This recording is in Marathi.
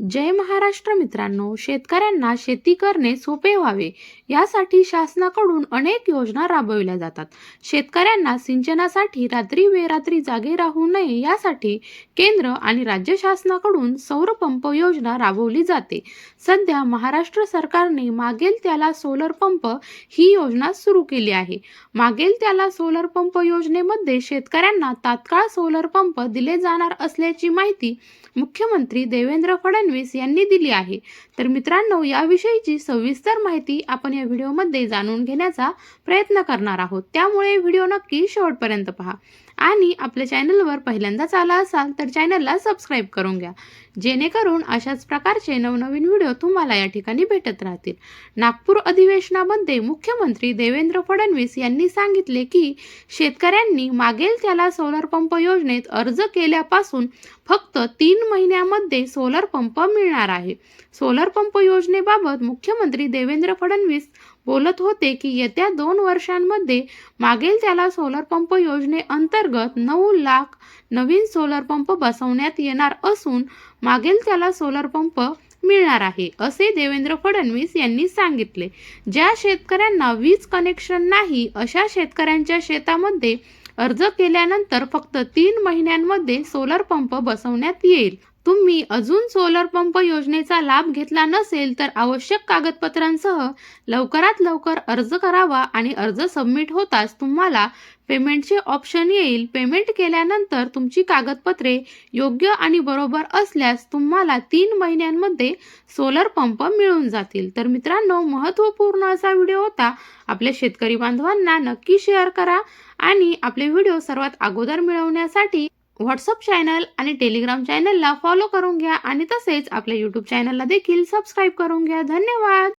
जय महाराष्ट्र मित्रांनो शेतकऱ्यांना शेती करणे सोपे व्हावे यासाठी शासनाकडून अनेक योजना राबविल्या जातात. शेतकऱ्यांना सिंचनासाठी रात्री बेरात्री जागे राहू नये यासाठी केंद्र आणि राज्य शासनाकडून सौर पंप योजना राबवली जाते. सध्या महाराष्ट्र सरकारने मागेल त्याला सोलर पंप ही योजना सुरू केली आहे. मागेल त्याला सोलर पंप योजनेमध्ये शेतकऱ्यांना तात्काळ सोलर पंप दिले जाणार असल्याची माहिती मुख्यमंत्री देवेंद्र फडणवीस यांनी दिली आहे. तर मित्रांनो याविषयीची सविस्तर माहिती आपण या व्हिडिओमध्ये जाणून घेण्याचा प्रयत्न करणार आहोत. त्यामुळे व्हिडिओ नक्की शेवटपर्यंत पहा. आणि आपल्या चॅनलवर पहिल्यांदाच आला असाल तर चॅनलला सबस्क्राईब करून घ्या. जेणेकरून अशाच प्रकारचे नवनवीन व्हिडिओ तुम्हाला या ठिकाणी भेटत राहतील. नागपूर अधिवेशनामध्ये मुख्यमंत्री देवेंद्र फडणवीस यांनी सांगितले की शेतकऱ्यांनी मागेल त्याला सोलर पंप योजनेत अर्ज केल्यापासून फक्त तीन महिन्यामध्ये सोलर पंप पंप मिळणार आहे. सोलर पंप योजनेबाबत मुख्यमंत्री देवेंद्र फडणवीस बोलत होते की येत्या दोन वर्षांमध्ये मागेल त्याला सोलर पंप योजनेअंतर्गत नऊ लाख नवीन सोलर पंप बसवण्यात येणार असून मागेल त्याला सोलर पंप मिळणार आहे असे देवेंद्र फडणवीस यांनी सांगितले. ज्या शेतकऱ्यांना वीज कनेक्शन नाही अशा शेतकऱ्यांच्या शेतामध्ये अर्ज केल्यानंतर फक्त तीन महिन्यांमध्ये सोलर पंप बसवण्यात येईल. तुम्ही अजून सोलर पंप योजनेचा लाभ घेतला नसेल तर आवश्यक कागदपत्रांसह लवकरात लवकर अर्ज करावा आणि अर्ज सबमिट होताच तुम्हाला पेमेंटचे ऑप्शन येईल. पेमेंट केल्यानंतर तुमची कागदपत्रे योग्य आणि बरोबर असल्यास तुम्हाला तीन महिन्यांमध्ये सोलर पंप मिळून जातील. तर मित्रांनो महत्त्वपूर्ण असा व्हिडिओ होता. आपल्या शेतकरी बांधवांना नक्की शेअर करा आणि आपले व्हिडिओ सर्वात अगोदर मिळवण्यासाठी व्हॉट्सअप चॅनल आणि टेलिग्राम चॅनलला फॉलो करून घ्या आणि तसेच आपल्या यूट्यूब चॅनलला देखील सबस्क्राईब करून घ्या. धन्यवाद!